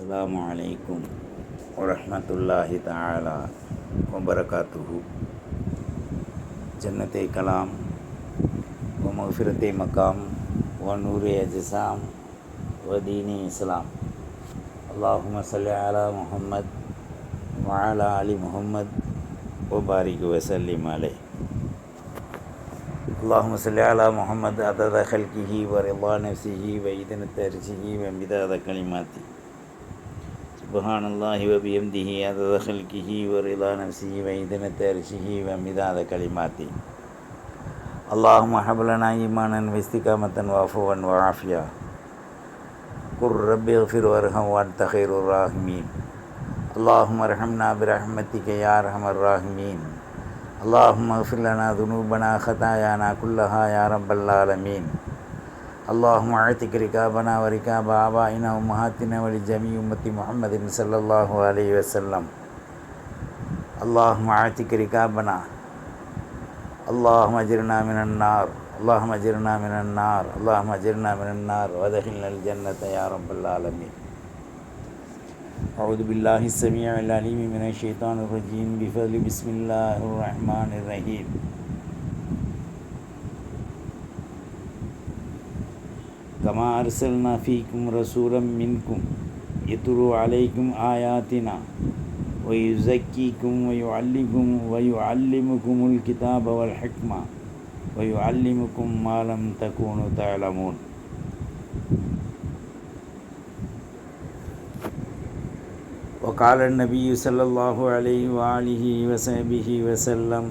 السلام عليكم ورحمة الله تعالى وبركاته جنة كلام ومغفرة مقام ونور أجسام ودين إسلام اللهم صل على محمد وعلى آل محمد وبارك وسلم عليه اللهم صل على محمد عدد خلقه ورضا نفسه وإذن ترشه ومداد كلماته سبحان الله وبحمده عدد خلقه ورضا نفسه وإذن ترشه ومداد كلماته اللهم هب لنا إيمانا واستقامة وعفوا وعافية قل رب اغفر وارحم وأنت خير الراحمين اللهم ارحمنا برحمتك يا أرحم الراحمين اللهم اغفر لنا ذنوبنا خطايانا كلها يا رب العالمين اللهم اعتق ركابنا وركاب آبائنا وأمهاتنا ولجميع أمة محمد صلى الله عليه وسلم. اللهم اعتق ركابنا اللهم اجرنا من النار. اللهم اجرنا من النار. اللهم اجرنا من النار. وادخلنا الجنة يا رب العالمين. أعوذ بالله السميع العليم من الشيطان الرجيم. بفضل بسم الله الرحمن الرحيم. كما أرسلنا فيكم رسولا منكم يتلو عليكم آياتنا ويزكيكم ويعلمكم ويعلمكم الكتاب والحكمة ويعلمكم ما لم تكونوا تعلمون وقال النبي صلى الله عليه وآله وصحبه وسلم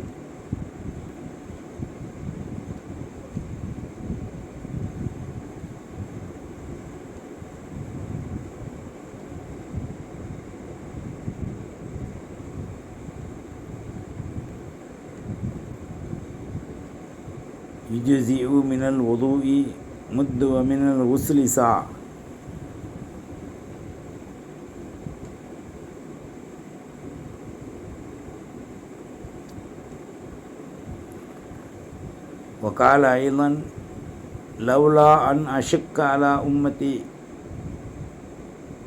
يجزئ من الوضوء مد ومن الغسل ساعة وقال أيضا لولا أن أشك على أمتي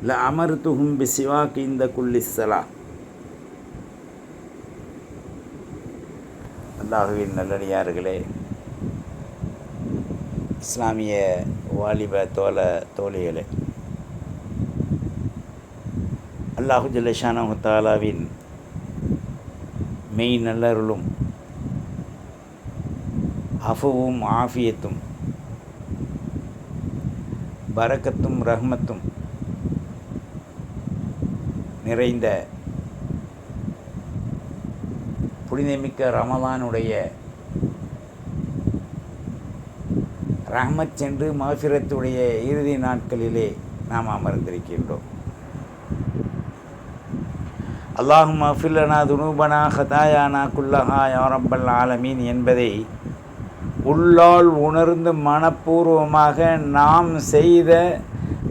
لأمرتهم بسواك عند كل الصلاة அல்லாஹுவின் நல்லடியார்களே இஸ்லாமிய வாலிப தோல தோழிகளே. அல்லாஹு ஜல்லஷானு தாலாவின் மெய் நல்லருளும் அஃபுவும் ஆஃபியத்தும் பரக்கத்தும் ரஹ்மத்தும் நிறைந்த புனிதமிக்க ரமலானுடைய ரஹமத் சென்று மாஃபிரத்துடைய இறுதி நாட்களிலே நாம் அமர்ந்திருக்கின்றோம். அல்லாஹும் அஃபில்லனா துனூபனா ஹதாயானா குல்லஹா யாரப்பல் ஆலமீன் என்பதை உள்ளால் உணர்ந்து மனப்பூர்வமாக நாம் செய்த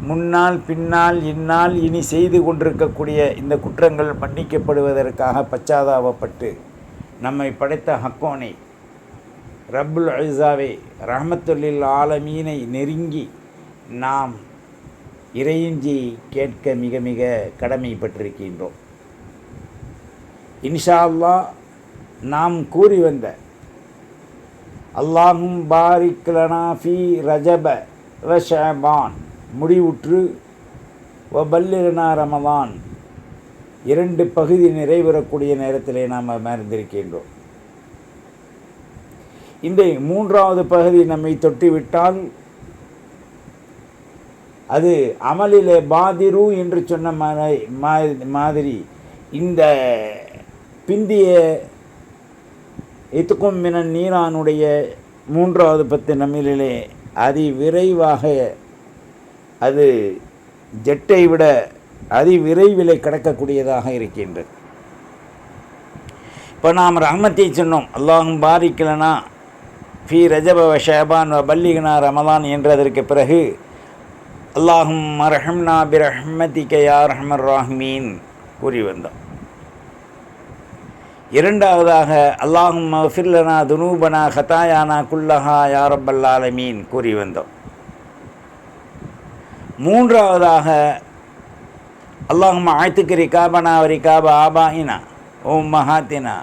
முன்னால் பின்னால் இந்நாள் இனி செய்து கொண்டிருக்கக்கூடிய இந்த குற்றங்கள் மன்னிக்கப்படுவதற்காக பச்சாதாபப்பட்டு நம்மை படைத்த ஹக்கோனை ரப்புல் அழிசாவை ரஹமத்துல்லில் ஆலமீனை நெருங்கி நாம் இறையின்றி கேட்க மிக மிக கடமைப்பட்டிருக்கின்றோம். இன்ஷா அல்லா நாம் கூறி வந்த அல்லாஹும் பாரிக்லனாஃபி ஃபி ரஜப வ ஷபான் முடிவுற்று வ பல்லிரனா ரமதான் இரண்டு பகுதி நிறைவேறக்கூடிய நேரத்திலே நாம் அமர்ந்திருக்கின்றோம். இந்த மூன்றாவது பகுதி நம்மை தொட்டிவிட்டால் அது அமலிலே பாதிரு என்று சொன்ன மாதிரி. இந்த பிந்திய இத்துக்கும் மின நீரானுடைய மூன்றாவது பத்து நம்மிலே அதி விரைவாக அது ஜெட்டை விட அதி விரைவிலே கடக்கக்கூடியதாக இருக்கின்றது. இப்போ நாம் ரஹ்மத்தை சொன்னோம் அல்லாஹும் பாரிக்கலனா ஃபி ரஜபவ ஷேபான் வ பல்லிகனா ரமலான் என்றதற்கு பிறகு அல்லாஹும் மரஹம்னா பிரஹ்மதிக்க யா ஹமர் ராஹ்மீன் கூறி வந்தோம் இரண்டாவதாக அல்லாஹும் மஃபில்லனா துனூபனா ஹதாயானா குல்லஹா யாரப்பல் கூறி வந்தோம் மூன்றாவதாக அல்லாஹும் ஆய்த்துக்கு ரிகாபனா ரிகாப ஆபாயினா ஓம் மஹாத்தினா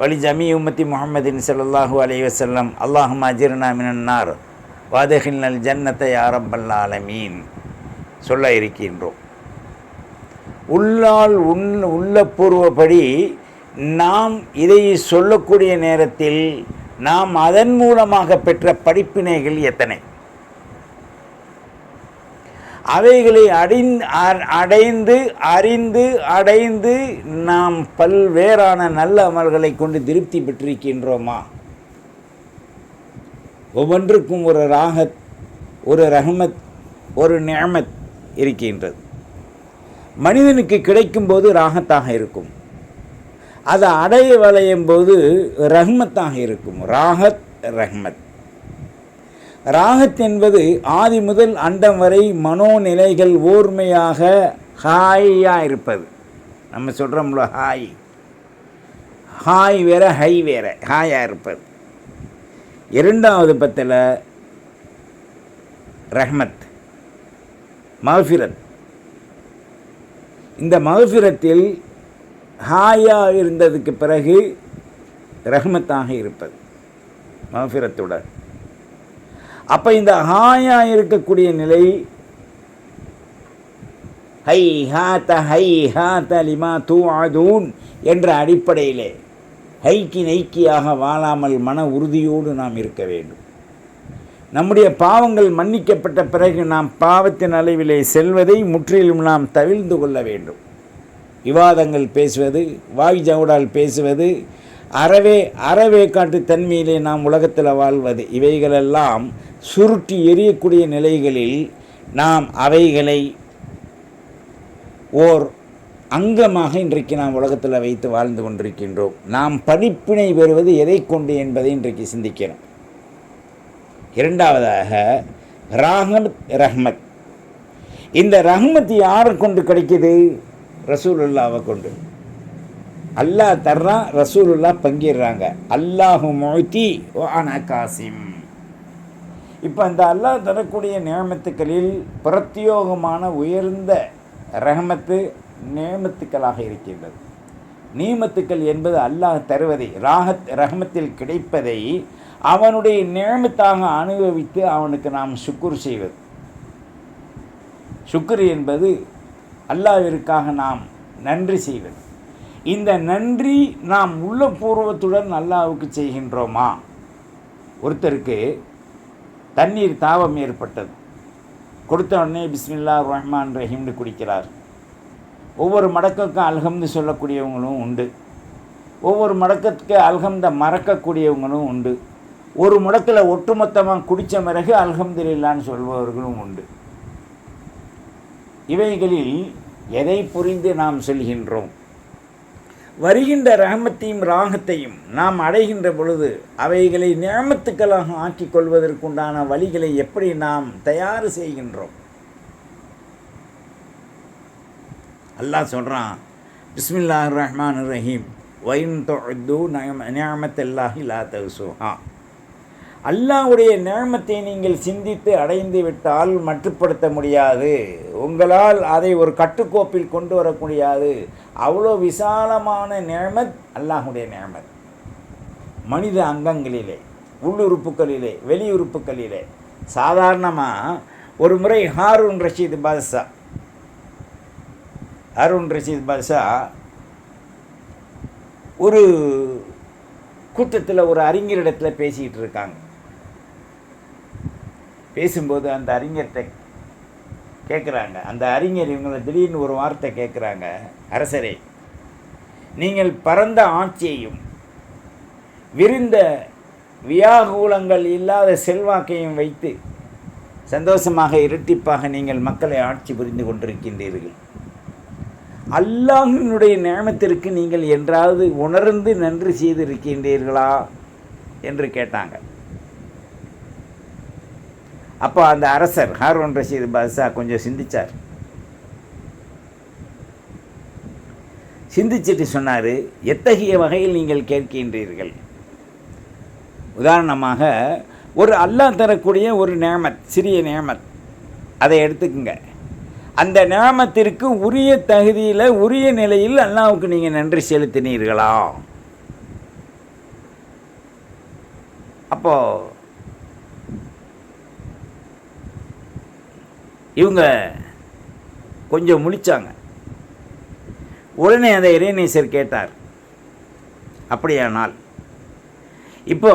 வலி ஜமி உம்மத்தி முகமதின் ஸல்லல்லாஹு அலைஹி வஸல்லம். அல்லாஹும் அஜிர்னா வாதகின் வாதகில் ஜன்னத்தை ஆரம்பல் ஆலமீன். சொல்ல இருக்கின்றோம். உள்ளால் உள் உள்ளபூர்வப்படி நாம் இதை சொல்லக்கூடிய நேரத்தில் நாம் அதன் மூலமாக பெற்ற படிப்பினைகள் எத்தனை? அவைகளை அடைந்து அடைந்து அறிந்து அடைந்து நாம் பல்வேறான நல்ல அமல்களை கொண்டு திருப்தி பெற்றிருக்கின்றோமா? ஒவ்வொன்றுக்கும் ஒரு ராகத் ஒரு ரஹமத் ஒரு நியமத் இருக்கின்றது. மனிதனுக்கு கிடைக்கும்போது ராகத்தாக இருக்கும். அதை அடைய வளையும் போது ரஹ்மத்தாக இருக்கும். ராகத் ரஹ்மத். ராகத் என்பது ஆதி முதல் அண்டம் வரை மனோநிலைகள் ஓர்மையாக ஹாயாக இருப்பது. நம்ம சொல்கிறோம்ல ஹாய். ஹாய் வேற ஹை வேற ஹாயாக இருப்பது. இரண்டாவது பத்தில் ரஹ்மத் மகஃபிரத். இந்த மகஃபிரத்தில் ஹாயாக இருந்ததுக்கு பிறகு ரஹ்மத்தாக இருப்பது மகஃபிரத்துடன் அப்போ இந்த ஹாயா இருக்கக்கூடிய நிலை ஹை ஹாத்த ஹை ஹாத்த லிமா தூ ஆதூன் என்ற அடிப்படையிலே ஹைக்கி நைக்கியாக வாழாமல் மன உறுதியோடு நாம் இருக்க வேண்டும். நம்முடைய பாவங்கள் மன்னிக்கப்பட்ட பிறகு நாம் பாவத்தின் அளவிலே செல்வதை முற்றிலும் நாம் தவிழ்ந்து கொள்ள வேண்டும். விவாதங்கள் பேசுவது வாய் ஜவுடால் பேசுவது அறவே அறவே காட்டு தன்மையிலே நாம் உலகத்தில் வாழ்வது இவைகளெல்லாம் சுருட்டி எரியக்கூடிய நிலைகளில் நாம் அவைகளை ஓர் அங்கமாக இன்றைக்கு நாம் உலகத்தில் வைத்து வாழ்ந்து கொண்டிருக்கின்றோம். நாம் படிப்பினை பெறுவது எதை கொண்டு என்பதை இன்றைக்கு சிந்திக்கிறோம். இரண்டாவதாக ராகத் ரஹ்மத். இந்த ரஹ்மத் யாரை கொண்டு கிடைக்கிது? ரசூலுல்லாவை கொண்டு. அல்லாஹ் தர்றான் ரசூலுல்லா பங்கிடுறாங்க. அல்லாஹு மொய்தி ஓ அனா காசிம். இப்போ அந்த அல்லாஹ் தரக்கூடிய நியமத்துக்களில் பிரத்யோகமான உயர்ந்த ரஹமத்து நியமத்துக்களாக இருக்கின்றது. நியமத்துக்கள் என்பது அல்லாஹ் தருவதை ராகத் ரஹமத்தில் கிடைப்பதை அவனுடைய நியமத்தாக அனுபவித்து அவனுக்கு நாம் சுக்குர் செய்வது. சுக்குர் என்பது அல்லாவிற்காக நாம் நன்றி செய்வது. இந்த நன்றி நாம் உள்ளபூர்வத்துடன் அல்லாவுக்கு செய்கின்றோமா? ஒருத்தருக்கு தண்ணீர் தாபம் ஏற்பட்டது. கொடுத்த உடனே பிஸ்மில்லா ரஹ்மான் ரஹீம்னு குடிக்கிறார். ஒவ்வொரு மடக்குக்கும் அல்ஹம்னு சொல்லக்கூடியவங்களும் உண்டு. ஒவ்வொரு மடக்கத்துக்கு அல்ஹம்தை மறக்கக்கூடியவங்களும் உண்டு. ஒரு முடக்கில் ஒட்டுமொத்தமாக குடித்த பிறகு அல்ஹம்துலில்லான்னு சொல்பவர்களும் உண்டு. இவைகளில் எதை புரிந்து நாம் செல்கின்றோம்? வருகின்ற ரஹமத்தையும் ராகத்தையும் நாம் அடைகின்ற பொழுது அவைகளை நியமத்துக்களாக ஆக்கிக் கொள்வதற்குண்டான வழிகளை எப்படி நாம் தயார் செய்கின்றோம்? அல்லாஹ் சொல்கிறான் பிஸ்மில்லா ரஹ்மான் ரஹீம் வைன் தொழுது நியமத்தல்லாஹி லா தகுசுஹா. அல்லாவுடைய நேர்மத்தை நீங்கள் சிந்தித்து அடைந்து விட்டால் மட்டுப்படுத்த முடியாது. உங்களால் அதை ஒரு கட்டுக்கோப்பில் கொண்டு வர முடியாது. அவ்வளோ விசாலமான நேர்மத் அல்லாஹுடைய நேர்மத். மனித அங்கங்களிலே உள்ளுறுப்புகளிலே வெளியுறுப்புகளிலே சாதாரணமாக ஒரு முறை ஹாரூன் ரஷீத் பாதுஷா ஹாரூன் ரஷீத் பாதுஷா ஒரு கூட்டத்தில் ஒரு அறிஞரிடத்தில் பேசிக்கிட்டு இருக்காங்க. பேசும்போது அந்த அறிஞர்கிட்ட கேட்குறாங்க அந்த அறிஞர் இவங்களை திடீர்னு ஒரு வார்த்தை கேட்குறாங்க அரசரே நீங்கள் பரந்த ஆட்சியையும் விரிந்த வியாகூலங்கள் இல்லாத செல்வாக்கையும் வைத்து சந்தோஷமாக இரட்டிப்பாக நீங்கள் மக்களை ஆட்சி புரிந்து கொண்டிருக்கின்றீர்கள். அல்லாஹினுடைய நியமத்திற்கு நீங்கள் என்றாவது உணர்ந்து நன்றி செய்திருக்கின்றீர்களா? என்று கேட்டாங்க. அப்போ அந்த அரசர் ஹாரூன் ரஷீத் பாதுஷா கொஞ்சம் சிந்திச்சார். சிந்திச்சிட்டு சொன்னார் எத்தகைய வகையில் நீங்கள் கேட்கின்றீர்கள்? உதாரணமாக ஒரு அல்லாஹ் தரக்கூடிய ஒரு நேமத் சிறிய நேமத் அதை எடுத்துக்குங்க. அந்த நேமத்திற்கு உரிய தகுதியில் உரிய நிலையில் அல்லாவுக்கு நீங்கள் நன்றி செலுத்தினீர்களா? அப்போது இவங்க கொஞ்சம் முழிச்சாங்க. உடனே அந்த இறைநேசர் கேட்டார் அப்படியானால் இப்போ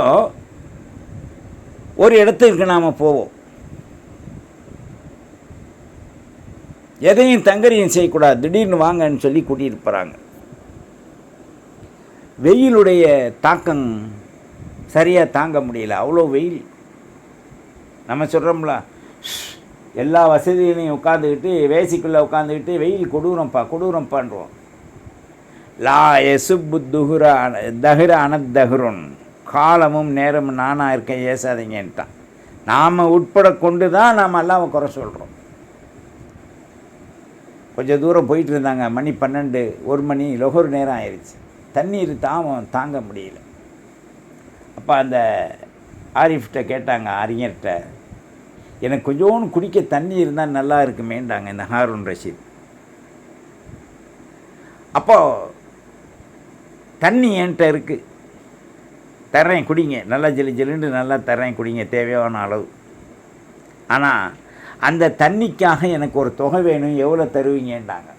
ஒரு இடத்துக்கு நாம் போவோம். எதையும் தங்கரையும் செய்யக்கூடாது திடீர்னு வாங்கன்னு சொல்லி கூட்டிகிட்டு போகிறாங்க வெயிலுடைய தாக்கம் சரியாக தாங்க முடியல. அவ்வளோ வெயில். நம்ம சொல்கிறோம்ல எல்லா வசதியிலையும் உட்காந்துக்கிட்டு வேசிக்குள்ளே உட்காந்துக்கிட்டு வெயில் கொடூரம்ப்பா பண்ணுறோம் லா எசுப்பு அன தகுர அனத்தகுரன் காலமும் நேரமும் நானாக இருக்கேன் ஏசாதீங்கன்ட்டான். நாம் உட்பட கொண்டு தான் நாம் அல்லாம குறை சொல்கிறோம் கொஞ்சம் தூரம் போயிட்டு இருந்தாங்க மணி பன்னெண்டு ஒரு மணி லொகர் நேரம் ஆயிடுச்சு தண்ணீர் தாமம் தாங்க முடியல. அப்போ அந்த ஆரிஃப்கிட்ட கேட்டாங்க அறிஞர்கிட்ட எனக்கு கொஞ்சோன்னு குடிக்க தண்ணி இருந்தால் நல்லா இருக்குமேண்டாங்க இந்த ஹாரூன் ரஷீத். அப்போது தண்ணி என்கிட்ட இருக்குது தர்றேன் குடிங்க. நல்லா ஜிலு ஜிலுன்னு நல்லா தர்றேன் குடிங்க. தேவையான அளவு. ஆனால் அந்த தண்ணிக்காக எனக்கு ஒரு தொகை வேணும். எவ்வளோ தருவீங்கன்றாங்க.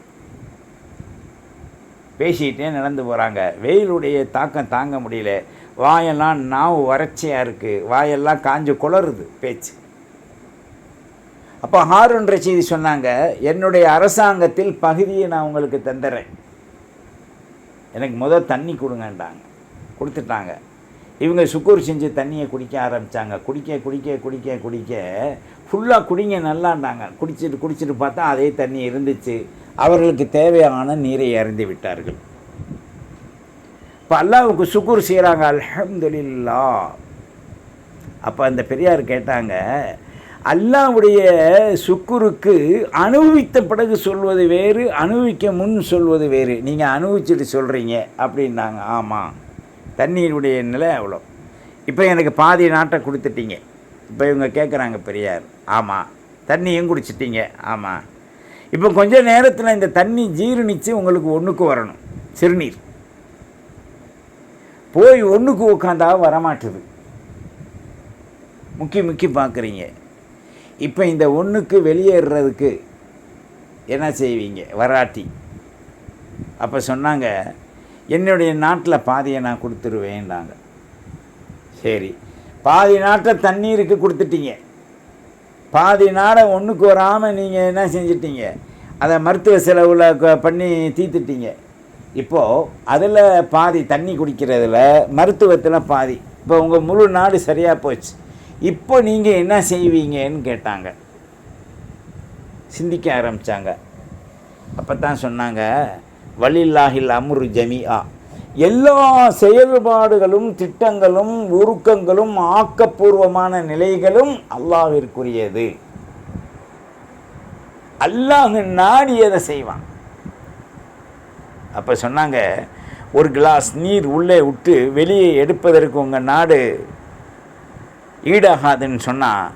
பேசிக்கிட்டே நடந்து போகிறாங்க வெயிலுடைய தாக்கம் தாங்க முடியல. வாயெல்லாம் நாவு வறட்சியாக இருக்குது வாயெல்லாம் காஞ்சு குளருது பேச்சு. அப்போ ஹாரூன் ரஷீது சொன்னாங்க என்னுடைய அரசாங்கத்தில் பகுதியை நான் உங்களுக்கு தந்துடுறேன் எனக்கு முதல் தண்ணி கொடுங்கன்றாங்க. கொடுத்துட்டாங்க. இவங்க சுக்கூர் செஞ்சு தண்ணியை குடிக்க ஆரம்பித்தாங்க குடிக்க குடிக்க குடிக்க குடிக்க ஃபுல்லாக குடிங்க நல்லாண்டாங்க குடிச்சிட்டு குடிச்சிட்டு பார்த்தா அதே தண்ணி இருந்துச்சு. அவர்களுக்கு தேவையான நீரை அருந்தி விட்டார்கள். இப்போ அல்லாவுக்கு சுக்கூர் செய்கிறாங்க அலமதுல்லா அப்போ அந்த பெரியார் கேட்டாங்க அல்லாவுடைய சுக்குருக்கு அனுபவித்த பிறகு சொல்வது வேறு அனுபவிக்க முன் சொல்வது வேறு. நீங்கள் அனுபவிச்சுட்டு சொல்கிறீங்க அப்படின்னாங்க. ஆமாம் தண்ணீருடைய நிலை அவ்வளோ. இப்போ எனக்கு பாதி நாட்டை கொடுத்துட்டீங்க. இப்போ இவங்க கேட்குறாங்க பெரியார். ஆமாம் தண்ணியும் குடிச்சிட்டிங்க. ஆமாம் இப்போ கொஞ்ச நேரத்தில் இந்த தண்ணி ஜீரணித்து உங்களுக்கு ஒன்றுக்கு வரணும். சிறுநீர். போய் ஒன்றுக்கு உட்காந்தா வரமாட்டுது. முக்கி முக்கி பார்க்குறீங்க இப்போ இந்த ஒன்றுக்கு வெளியேறுறதுக்கு என்ன செய்வீங்க? வராட்டி. அப்போ சொன்னாங்க என்னுடைய நாட்டில் பாதியை நான் கொடுத்துருவேன்டாங்க. சரி. பாதி நாட்டை தண்ணீருக்கு கொடுத்துட்டீங்க. பாதி நாடை ஒன்றுக்கு வராமல் நீங்கள் என்ன செஞ்சிட்டீங்க? அதை மருத்துவ செலவில் க- பண்ணி தீர்த்துட்டீங்க இப்போது அதில் பாதி தண்ணி குடிக்கிறதுல மருத்துவத்தில் பாதி. இப்போ உங்கள் முழு நாடு சரியாக போச்சு. இப்போ நீங்கள் என்ன செய்வீங்கன்னு கேட்டாங்க. சிந்திக்க ஆரம்பித்தாங்க அப்போ தான் சொன்னாங்க வலில்லாஹில் அமுரு ஜமியா எல்லா செயல்பாடுகளும் திட்டங்களும் உருக்கங்களும் ஆக்கப்பூர்வமான நிலைகளும் அல்லாவிற்குரியது அல்லாஹ் நாடியதை செய்வான்? அப்போ சொன்னாங்க ஒரு கிளாஸ் நீர் உள்ளே விட்டு வெளியே எடுப்பதற்கு உங்கள் நாடு ஈடாகாதுன்னு சொன்னால்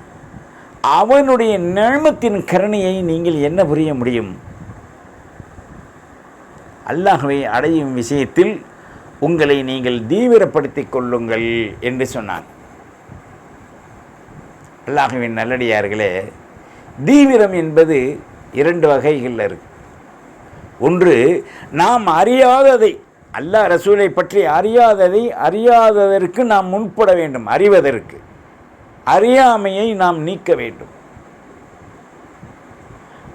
அவனுடைய நிழமத்தின் கருணையை நீங்கள் என்ன புரிய முடியும்? அல்லாஹவை அடையும் விஷயத்தில் உங்களை நீங்கள் தீவிரப்படுத்திக் கொள்ளுங்கள் என்று சொன்னான். அல்லாஹுவின் நல்லடியார்களே தீவிரம் என்பது இரண்டு வகைகளில் இருக்கு. ஒன்று நாம் அறியாததை அல்லாஹ் ரசூலை பற்றி அறியாததை அறியாததற்கு நாம் முன்பட வேண்டும் அறிவதற்கு. அறியாமையை நாம் நீக்க வேண்டும்.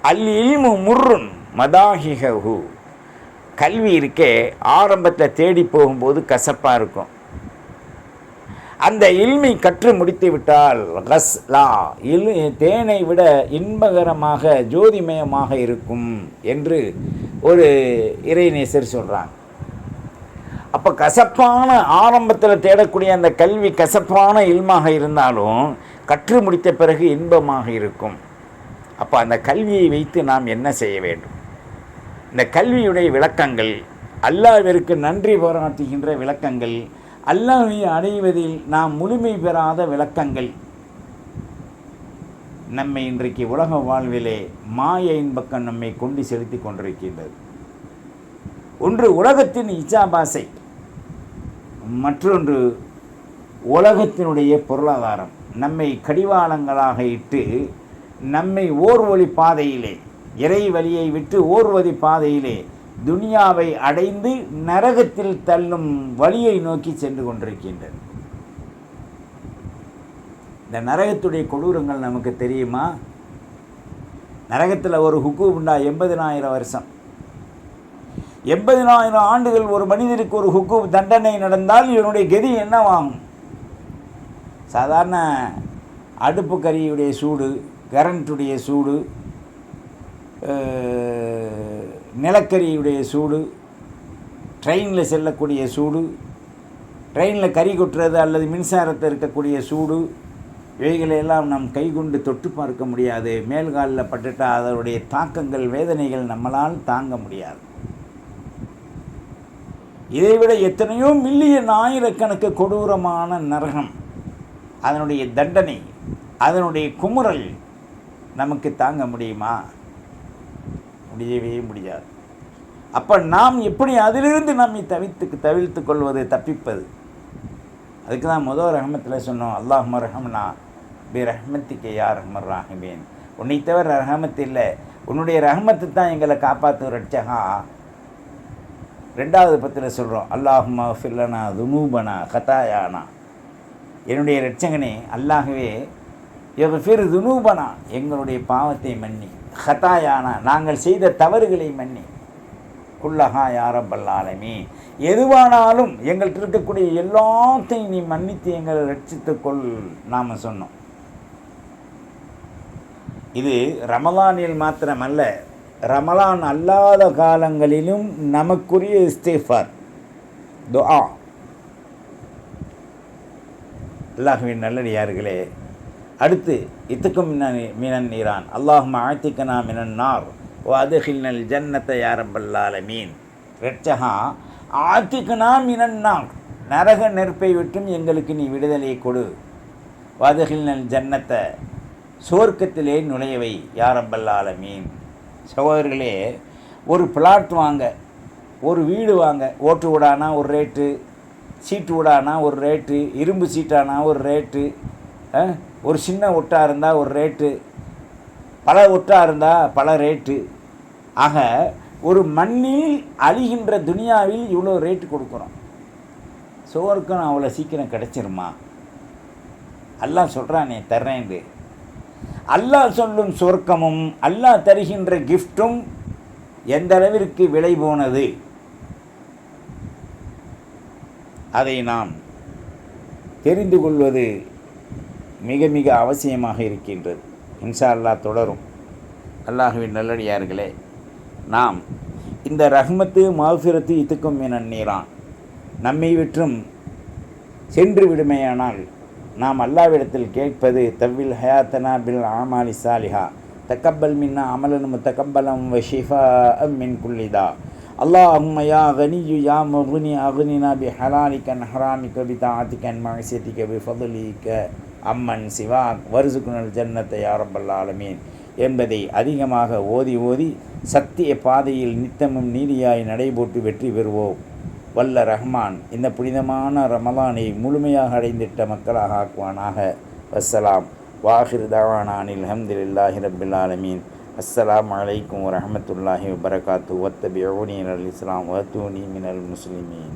அல் இல்மு முர்ருன் மதாஹிஹு கல்வி இருக்கே ஆரம்பத்தில் தேடி போகும்போது கசப்பாக இருக்கும். அந்த இல்மை கற்று முடித்து விட்டால் கஸ்லா இல் தேனை விட இன்பகரமாக ஜோதிமயமாக இருக்கும் என்று ஒரு இறைநேசர் சொல்கிறாங்க அப்போ கசப்பான ஆரம்பத்தில் தேடக்கூடிய அந்த கல்வி கசப்பான இல்மாக இருந்தாலும் கற்று முடித்த பிறகு இன்பமாக இருக்கும். அப்போ அந்த கல்வியை வைத்து நாம் என்ன செய்ய வேண்டும்? இந்த கல்வியுடைய விளக்கங்கள் அல்லாவிற்கு நன்றி பாராட்டுகின்ற விளக்கங்கள் அல்லாவை அடைவதில் நாம் முழுமை பெறாத விளக்கங்கள். நம்மை இன்றைக்கு உலக வாழ்விலே மாயையின் பக்கம் நம்மை கொண்டு செலுத்தி கொண்டிருக்கின்றது. ஒன்று உலகத்தின் இச்சாபாசை மற்றொன்று உலகத்தினுடைய பொருளாதாரம். நம்மை கடிவாளங்களாக இட்டு நம்மை ஓர்வழி பாதையிலே இறை வழியை விட்டு ஓர்வழி பாதையிலே துனியாவை அடைந்து நரகத்தில் தள்ளும் வழியை நோக்கி சென்று கொண்டிருக்கின்றது இந்த நரகத்துடைய கொடூரங்கள் நமக்கு தெரியுமா? நரகத்தில் ஒரு ஹுக்கு உண்டா? எண்பதினாயிரம் வருஷம். எண்பதினாயிரம் ஆண்டுகள் ஒரு மனிதனுக்கு ஒரு ஹுக்கு தண்டனை நடந்தால் இவனுடைய கதி என்னவாகும் சாதாரண அடுப்பு கறியுடைய சூடு கரண்ட்டுடைய சூடு நிலக்கரியுடைய சூடு ட்ரெயினில் செல்லக்கூடிய சூடு ட்ரெயினில் கறி கொட்டுறது அல்லது மின்சாரத்தில் இருக்கக்கூடிய சூடு இவைகளையெல்லாம் நம் கைகொண்டு தொட்டு பார்க்க முடியாது. மேல்காலில் பட்டுட்டா அதனுடைய தாக்கங்கள் வேதனைகள் நம்மளால் தாங்க முடியாது. இதைவிட எத்தனையோ மில்லியன் ஆயிரக்கணக்கு கொடூரமான நரகம் அதனுடைய தண்டனை அதனுடைய குமுறல் நமக்கு தாங்க முடியுமா? முடியவே முடியாது. அப்போ நாம் எப்படி அதிலிருந்து நம்மை தவித்து தவிழ்த்து கொள்வது தப்பிப்பது? அதுக்கு தான் முதல் ரஹமத்தில் சொன்னோம் அல்லாஹ் ரஹம்னா பி ரஹமத்திக்கு யார் ரஹமர் ராஹிமேன். உன்னை தவிர ரஹமத்து இல்லை. உன்னுடைய ரஹமத்து தான் எங்களை காப்பாற்று ரட்சகா. ரெண்டாவது பத்தில் சொல்கிறோம் அல்லாஹுமா ஃபில்லனா துனூபனா கதாயானா என்னுடைய ரட்சகனே அல்லாகவே எஃபிர் துனூபனா. எங்களுடைய பாவத்தை மன்னி ஹதாயானா நாங்கள் செய்த தவறுகளை மன்னி குல்லஹா யாரப்பல்லாலமே எதுவானாலும் எங்கள்கிட்ட இருக்கக்கூடிய எல்லாத்தையும் நீ மன்னித்து எங்களை ரட்சித்துக்கொள் நாம் சொன்னோம். இது ரமலானில் மாத்திரமல்ல ரமலான் அல்லாத காலங்களிலும் நமக்குரிய இஸ்தேஃபார் துஆ. அல்லாஹுவின் நல்லடியார்களே அடுத்து இத்துக்கும் மினன் மினன் நீரான். அல்லாஹும் ஆழ்த்திக்கனா மினன் நார். ஓ அதுகில்னல் ஜன்னத்தை யாரம்பல்லால மீன் ரெட்சகா ஆத்திக்கனா மினன் நார். நரக நெருப்பை விட்டும் எங்களுக்கு நீ விடுதலை கொடு. வாதகில்னல் ஜன்னத்தை சோர்க்கத்திலே நுழையவை யாரம்பல்லால மீன் சகோதரர்களே ஒரு பிளாட் வாங்க ஒரு வீடு வாங்க ஓட்டு வீடானா ஒரு ரேட்டு சீட்டு வீடானா ஒரு ரேட்டு இரும்பு சீட்டானா ஒரு ரேட்டு ஒரு சின்ன ஒட்டாக இருந்தால் ஒரு ரேட்டு பல ஒட்டாக இருந்தால் பல ரேட்டு ஆக ஒரு மண்ணில் அழிகின்ற துனியாவில் இவ்வளோ ரேட்டு கொடுக்குறோம். சுவர்க்கம் அவ்வளோ சீக்கிரம் கிடைச்சிருமா? அல்லாஹ் சொல்கிறானே தர்றேன்ட்டு அல்லாஹ் சொல்லும் சொர்க்கமும் அல்லாஹ் தருகின்ற கிஃப்ட்டும் எந்த அளவிற்கு விலை போனது? அதை நாம் தெரிந்து கொள்வது மிக மிக அவசியமாக இருக்கின்றது. இன்ஷா அல்லாஹ் தொடரும். அல்லாஹுவின் நல்லடியார்களே நாம் இந்த ரஹ்மத்து மாஃபிரத்து இத்துக்கும் என நீரான் நம்மை விற்றும் சென்று விடுமையானால் நாம் அல்லாவிடத்தில் கேட்பது தவ்வில் ஹயாத்தனா பில் ஆமாலி சாலிஹா. தக்கப்பல் மின்னா அமலன் முத்தக்கம்பலம் வஷிஃபா மின் குள்ளிதா அல்லாஹும் யா கனியு யா மகுனி அகுனினா பி ஹலாலிக்கன் ஹராமிக்க பி தாத்திக்கன் மகசியத்திக்க பி ஃபதுலிக்க அம்மன் சிவா வருசுக்குனல் ஜன்னத்தை யாரப்பல் ஆலமீன். என்பதை அதிகமாக ஓதி ஓதி சத்திய பாதையில் நித்தமும் நீதியாய் நடைபோட்டு வெற்றி பெறுவோம். வல்ல ரஹ்மான் இந்த புனிதமான ரமலானை முழுமையாக அடைந்திட்ட மக்களாக ஆக்குவானாக. வசலாம் வாஹிர் தவானானில் அஹமதுல்லாஹி ரபில் ஆலமீன். அஸ்ஸலாம் அலைக்கும் வரமத்துல்லாஹி வபரகாத்து வத்தபியூனி அல் இஸ்லாம் வத்தூனி மினல் முஸ்லிமீன்.